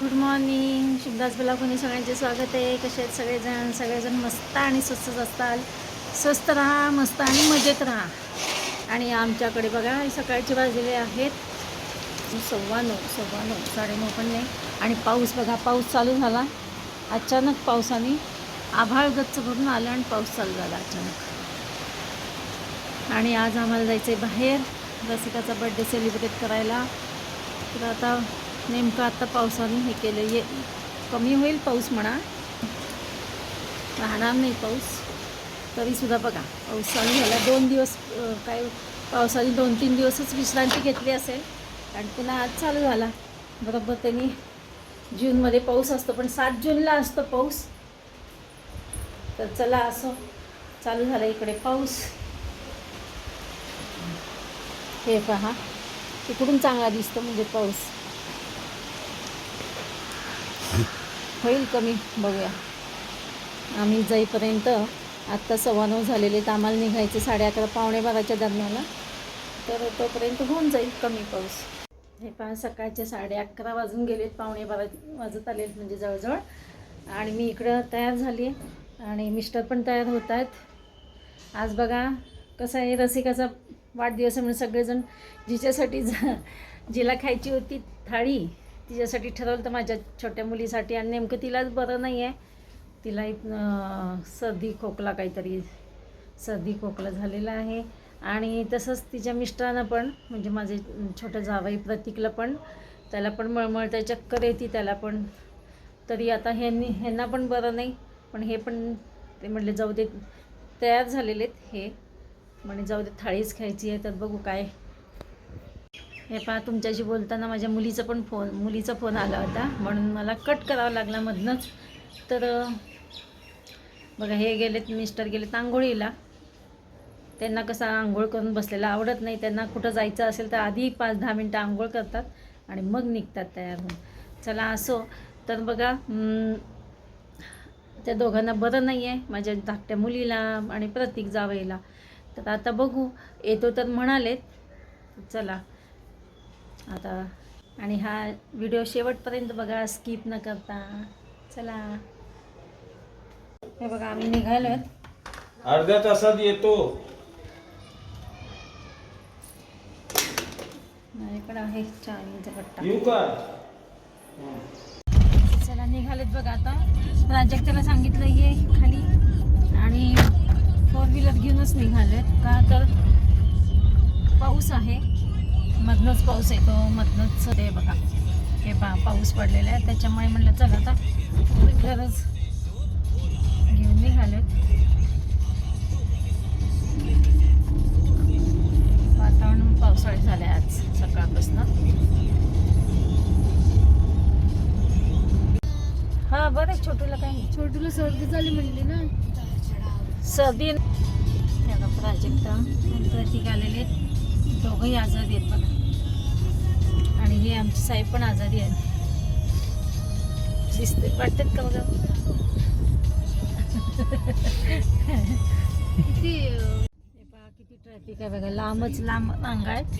Good morning. शुभदास बलाकुनी सगळ्यांचे स्वागत आहे. कसे आहेत सगळेजण? सगळेजण मस्त आणि स्वस्तच असताल. स्वस्त राहा मस्त आणि मजेत राहा. आणि आमच्याकडे बघा सकाळचे वाजलेले आहेत. सव्वा नऊ सव्वा नऊ साडेनऊ पण नाही. आणि पाऊस बघा पाऊस चालू झाला. अचानक पावसाने आभाळ गच्च भरून आलं आणि पाऊस चालू झाला अचानक. आणि आज आम्हाला जायचं आहे बाहेर. रसिकाचा बड्डे सेलिब्रेट करायला. तर आता नेमकं आत्ता पावसाने हे केलं. ये कमी होईल पाऊस म्हणा. राहणार नाही पाऊस. तरीसुद्धा बघा पाऊस चालू झाला दोन दिवस काय पावसाने दोन तीन दिवसच विश्रांती घेतली असेल. आणि पुन्हा आज चालू झाला. बरोबर त्यांनी जूनमध्ये पाऊस असतो पण सात जूनला असतो पाऊस. तर चला असं चालू झालं इकडे पाऊस. हे पहा तिकडून चांगला दिसतो म्हणजे पाऊस. होईल कमी बघूया. आम्ही जाईपर्यंत आत्ता सव्वा नऊ झालेले तर आम्हाला निघायचे साडे अकरा पावणे बाराच्या दरम्यान तर तोपर्यंत होऊन जाईल कमी पाऊस. हे पहा सकाळचे साडे अकरा वाजून गेलेत पावणे बारा वाजत आलेत म्हणजे जवळजवळ. आणि मी इकडं तयार झाली आणि मिस्टर पण तयार होत आहेत. आज बघा कसं आहे रसिकाचा वाढदिवस आहे म्हणून सगळेजण जिच्यासाठी जा जिला खायची होती थाळी. तिच्यासाठी ठरवलं तर माझ्या छोट्या मुलीसाठी आणि नेमकं तिलाच बरं नाही आहे तिला एक, सर्दी खोकला काहीतरी सर्दी खोकला झालेला आहे. आणि तसंच तिच्या मिस्टरांना पण म्हणजे माझे छोट्या जावाई प्रतीकला पण त्याला पण मळमळत्या चक्कर येते त्याला पण. तरी आता ह्यांनी ह्यांना पण बरं नाही पण हे पण ते म्हटले जाऊ दे तयार झालेले आहेत हे. म्हणे जाऊ दे थाळीच खायची आहे तर बघू काय हे पहा तुमच्याशी बोलताना माझ्या मुलीचा पण फोन मुलीचा फोन आला होता. म्हणून मला कट करावा लागला मधनंच. तर बघा हे गेलेत मिस्टर गेलेत आंघोळीला. त्यांना कसं आंघोळ करून बसलेला आवडत नाही. त्यांना कुठं जायचं असेल तर आधी पाच दहा मिनटं आंघोळ करतात आणि मग निघतात तयार होऊन. चला असो. तर बघा त्या दोघांना बरं नाही आहे माझ्या धाकट्या मुलीला आणि प्रतीक जावईला. तर आता बघू. येतो तर म्हणालेत. चला. आता. आणि हा व्हिडिओ शेवटपर्यंत बघा स्किप न करता. चला. हे बघा आम्ही निघालो अर्ध्या तासात येतो. माझ्याकडे आहे येऊ का? चला निघालेत बघा आता. प्राजक्ताला सांगितलं ये खाली. आणि फोर व्हीलर घेऊनच निघालेत. का तर पाऊस आहे. मधनंच पाऊस येतो मधनंच ते बघा. हे पा पाऊस पडलेला आहे. त्याच्यामुळे म्हणलं चला आता गरज घेऊन निघालेत वातावरण पावसाळी झालं आहे आज सकाळपासून. हा बरं छोटूला काही छोटूला सर्दी झाली म्हणली ना. सर्दी. प्राजक्ता प्रतीक आलेले आहेत. दोघंही आजारी आहेत बघा. आणि हे आमचे साहेब पण आजारी आहेत दिसते वाटतात का बघा? किती पहा किती ट्रॅफिक आहे बघा. लांबच लांब रांगा आहेत.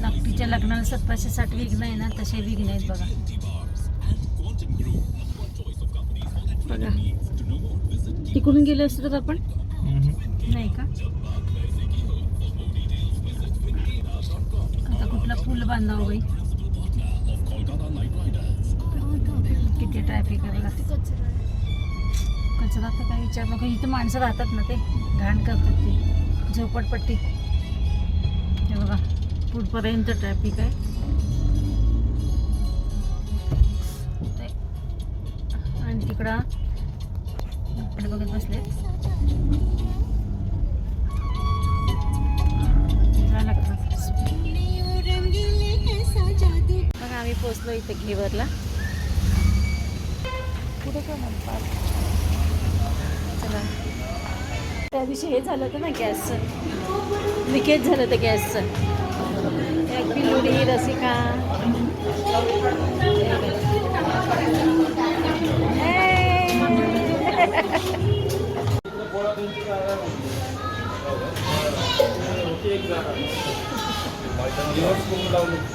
नक्कीच्या लग्नाला सतराशे साठ विघ्न आहे ना तसे विघ्न आहेत बघा. बघा. तिकडून गेलो असतो तर आपण? बांधावा बाई. किती ट्रॅफिक आहे बघा कचरा तर काही विचार नको इथं माणसं राहतात ना ते घाण करतात ते झोपडपट्टी. हे बघा पुढपर्यंत ट्रॅफिक आहे. ते- आणि तिकडं इकडे बघत बसले लागतात आम्ही पोचलो इथं घेवरला. कुठं का म्हणतात? चला. त्या दिवशी हे झालं होतं ना गॅसचं लिकेज झालं होतं गॅसचं एक पिल्लुडी रसिका दिवस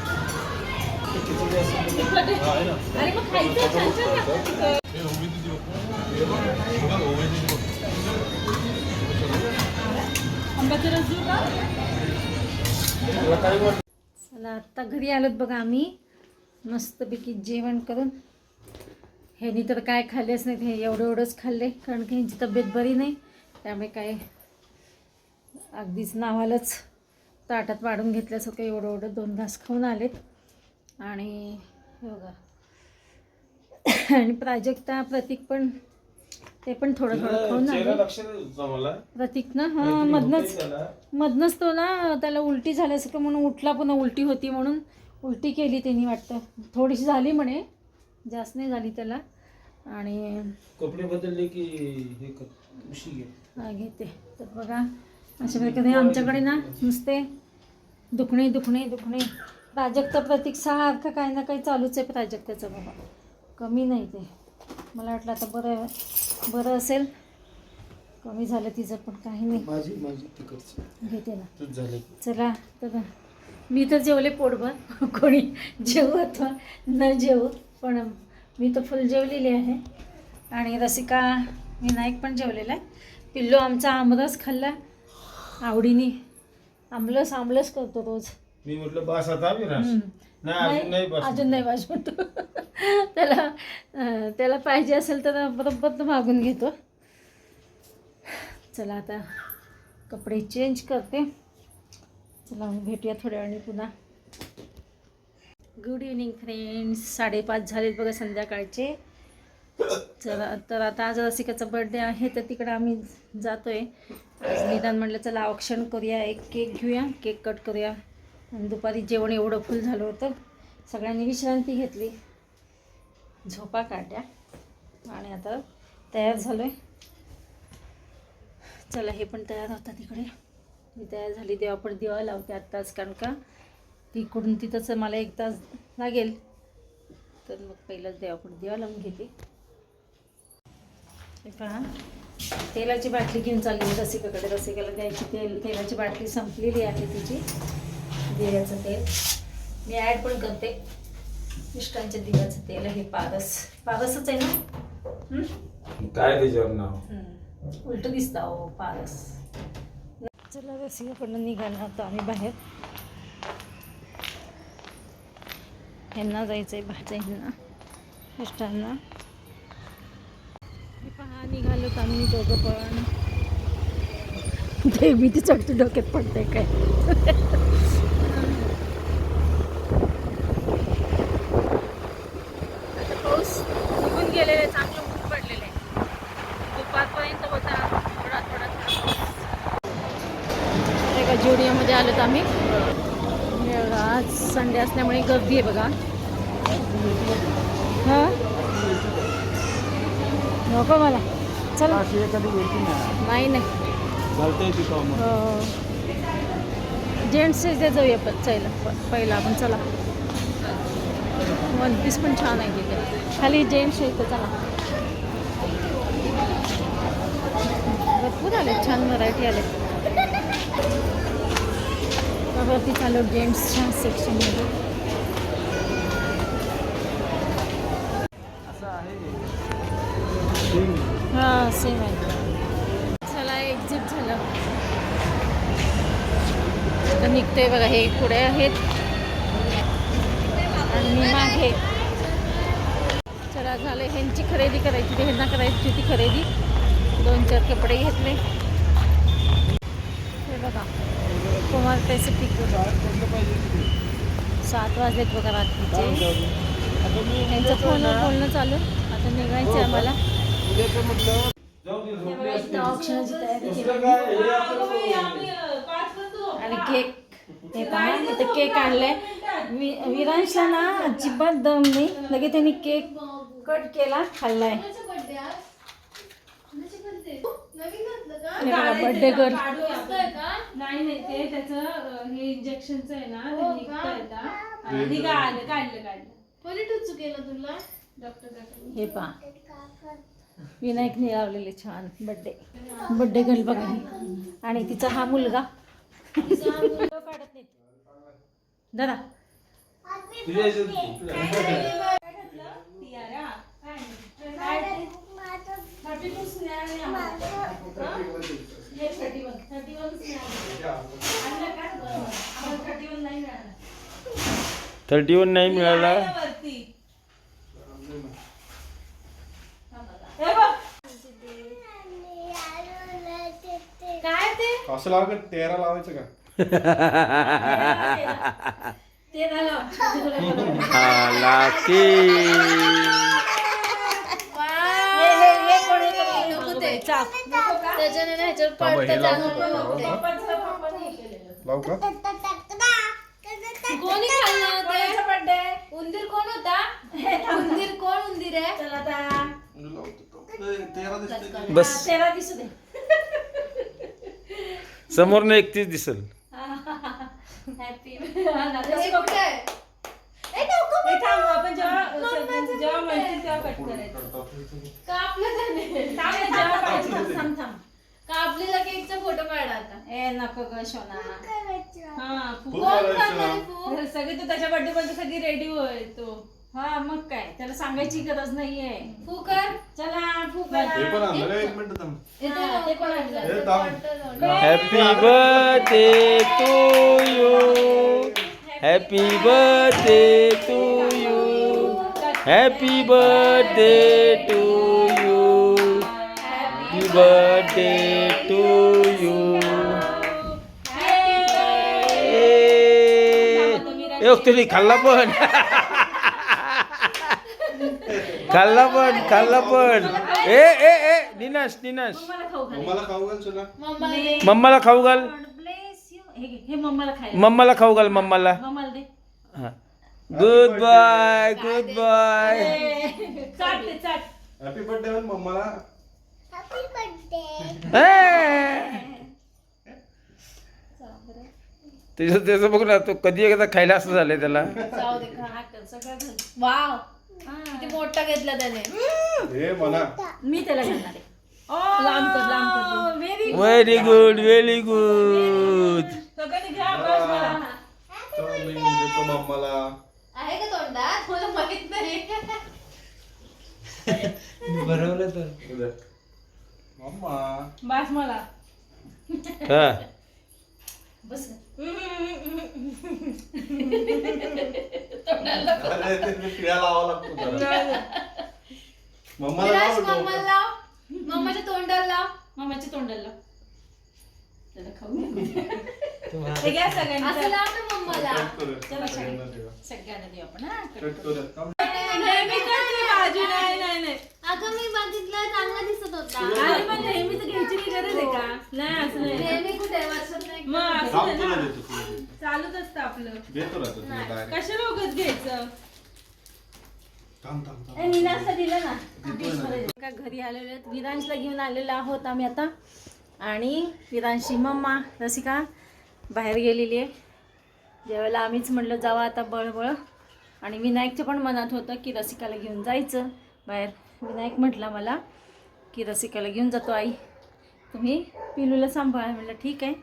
चला आत्ता घरी आलोत बघा आम्ही. मस्तपैकी जेवण करून. ह्यानी तर काय खाल्लेच नाहीत हे एवढं एवढंच खाल्ले कारण की ह्यांची तब्येत बरी नाही. त्यामुळे काय अगदीच नावालाच ताटात वाढून घेतल्यासारखं एवढं एवढं दोन घास खाऊन आलेत. आणि बघा. आणि प्राजक्ता प्रतीक पण ते पण थोडं थोडं खाऊन आले. प्रतीक ना हां मधनंच. मधनंच तो ना त्याला उलटी झाल्यासारखं म्हणून उठला पुन्हा उलटी होती म्हणून उलटी केली त्यांनी वाटतं. थोडीशी झाली म्हणे जास्त नाही झाली त्याला. आणि कपडे बदलले की हे हा, घेते. तर बघा अशा प्रकारे आमच्याकडे ना नुसते दुखणे दुखणे दुखणे. प्राजक्त प्रतीक सारखं काही ना काही चालूच आहे प्राजक्ताचं बाबा. कमी नाही ते. मला वाटलं आता बरं बरं असेल. कमी झालं तिचं पण काही नाही. घेते ना. चला तर मी तर जेवले पोटभर. कोणी जेवू अथवा न जेवू. पण मी तर फुल जेवलेली आहे. आणि रसिका विनायक पण जेवलेला आहे. पिल्लू आमचा आमरस खाल्ला. आवडीने. आमलस आमलस करतो रोज. मी म्हटलं बस आता विरास. नाही अजून नाही बस अजून नाही वाज म्हणतो त्याला त्याला पाहिजे असेल तर बरोबर मागून घेतो. चला आता कपडे चेंज करते. चला मग भेटूया थोड्या वेळाने पुन्हा. गुड इव्हनिंग फ्रेंड्स साडेपाच झालेत बघा संध्याकाळचे. चला तर आता आज रसिकाचा बर्थडे आहे तर तिकडं आम्ही जातोय. निदान म्हटलं चला ऑप्शन करूया एक केक घेऊया केक कट करूया. दुपारी जेवण एवढं फुल झालं होतं. सगळ्यांनी विश्रांती घेतली. झोपा काढल्या. आणि आता तयार झालो आहे चला हे पण तयार होतं तिकडे. मी तयार झाली देवापड दिवा लावते आत्ताच कारण का? तिकडून तिथंच मला एक तास लागेल. तर मग पहिलंच देवापड दिवा लावून घेते. पहा. तेलाची बाटली घेऊन चालली रसिकाकडे रसिकाला द्यायची तेल. तेलाची बाटली संपलेली आहे तिची. दिव्याचं तेल. मी ॲड पण करते. मिष्टांच्या दिव्याचं तेल आहे पारस. पारसच आहे ना? हं? काय त्याच्यावर नाव? हं. उलटं दिसतं अहो पारस. चला रसिकाकडनं निघालो होतो आम्ही बाहेर. ह्यांना जायचं आहे भाज्या हे पहा निघालो तर आम्ही दोघं पण. ते भीती चढती डोक्यात पडते काय आता पाऊस निघून गेलेले आहे, चांगलं ऊन पडलेलं आहे दुपारपर्यंत होता थोडा थोडा थोडा एका ज्युडिओमध्ये आलो तर आम्ही हे बघा, आज संडे असल्यामुळे गर्दी आहे बघा. हां? नको मला. चला. नाही. नाही तिथं हो. जेंट्सचे जे जाऊया पण चला. प- पहिला आपण चला. वन पीस पण छान आहे तिथे. खाली जेंट्स आहे तर चला. भरपूर आले छान व्हरायटी आले वरती चालू जेंट्सच्या सेक्शनमध्ये हां सेम आहे. चला एक्झिट झालं. तर निघतोय बघा हे पुढे आहेत. आणि मी मागे. चला झालं ह्यांची खरेदी करायची होती ह्यांना करायची होती खरेदी. दोन चार कपडे घेतले. हे बघा. कुमार पॅसिफिक सात वाजलेत बघा रात्रीचे. त्यांचं फोनवर बोलणं चालू. आता निघायचं आहे आम्हाला. ऑप्शनाची तयारी केली आणि केक हे पाहा इथं केक आणलाय. वि विरांशला ना अजिबात दम नाही. लगेच त्यांनी केक कट केला खाल्लाय. बर्थडे गर्ल नाही नाही ते त्याचं हे इंजेक्शनचं आहे ना ते आता निघालं काढलं काढलं कोणी टुचू केलं तुला? डॉक्टर हे पहा. विनायकने लावलेले छान बर्थडे बर्थडे गर्ल बघा ही. आणि तिचा हा मुलगा. काढत नाही. दादा. तुझ्या याच्यात तुझ्या- काय घातलं? टियारा? काय नाही. थर्टी टू स्नेहाने थर्टी वन थर्टी वन स्नेहाने थर्टी वन नाही मिळालं. थर्टी वन नाही मिळाला? हे. काय ते? असं लाव का? तेरा लावायचं का? ते झालं आला की हे हे हे कोणी केलं? नको ते चाप? त्याच्याने ना ह्याच्यावर थांबा, पडतं जाणून. लावू का? कोणी खाल्लं कोणाचा ते? उंदीर कोण होता? उंदीर कोण उंदीर आहे? चला आता. बस. तेरा दिसू दे. समोरनं एकतीस दिसल हॅपी हे थांब आपण जेव्हा जेव्हा म्हणतील तेव्हा कट करायचं कापलं त्याने थांब हे जेव्हा पाहिजे तेव्हा थांब थांब कापलेला केकचा फोटो काढा आता ए नको ग शोना. हा कोण करायचं. करणार? सगळी तू त्याच्या बर्थडे मध्ये सगळी रेडी होय तो. हा मग काय? त्याला सांगायची गरज नाहीये. फू कर चला हे पण आणलं रे, एक मिनिट थांब. येतो हा, ते पण आणलं. हे थांब. Happy birthday to you happy birthday to you happy birthday to you happy birthday to you ए तुम्ही खाल्ला पण. खाल्ला पण खाल्ला पण. ए ए ए निनाश निनाश. मला खाऊ घाल. मला खाऊ घाल चला. मम्माला. मम्माला खाऊ घाल. हे हे मम्माला मम्माला खाऊ घाल मम्माला. मम्माला दे. गुड बाय गुड बाय चाट ते चाट हॅपी बर्थडे मम्माला त्याचं त्याचं बघ ना तो कधी एकदा खायला असं झालंय त्याला. जाऊ दे खा कर, सगळं घाल. वाव किती मोठा घेतला त्याने. हे मला मी त्याला घालणार आहे. लांब कर लांब कर very very good very good सगळ्यांनी घ्या बस मला चल मी देतो मम्माला आहे का तोंडात? मला माहीत नाही. दे. मम्मा बस मला हा. बस अरे ते शिळा लावावा लागतो जरा. मम्माला विराज, लाव मम्माला लाव मम्माच्या तोंडाला लाव मामाच्या तोंडाला. त्याला खाऊ हे घ्या असं चला. लाव ना मम्माला कट करूया. चला, सगळ्यांना ठेवा. सगळ्यांना देऊ आपण हा कट करूया. थांब. नेहमी करते बाजू नाही नाही नाही. अगं मी बघितलं चांगला दिसत होता. आणि मग नेहमीच घ्यायची काही गरज आहे का? नाही असं नाही. नेहमी कुठे वर्षात नाही मग असं नाही ना. चालूच असतं आपलं. देतो ना तो तुला direct. कशाला उगत घ्यायचं? थांब थांब थांब. ए, निनासला दिलं ना. का घरी आलेले आहेत. विरांशला घेऊन आलेलो आहोत आम्ही आता. आणि विरांशी मम्मा रसिका बाहेर गेलेली आहे. ज्यावेळेला आम्हीच म्हणलं जावं आता बळबळ. आणि विनायकच्या पण मनात होतं की रसिकाला घेऊन जायचं. बाहेर विनायक म्हटला मला की रसिकाला घेऊन जातो आई. तुम्ही पिलूला सांभाळा. म्हटलं ठीक आहे.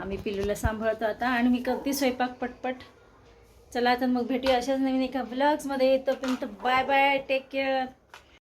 आम्ही पिलूला सांभाळतो आता आणि मी करते स्वयंपाक पटपट. चला तर मग भेटूया अशाच नवीन एका ब्लॉग्समध्ये तोपर्यंत बाय बाय टेक केअर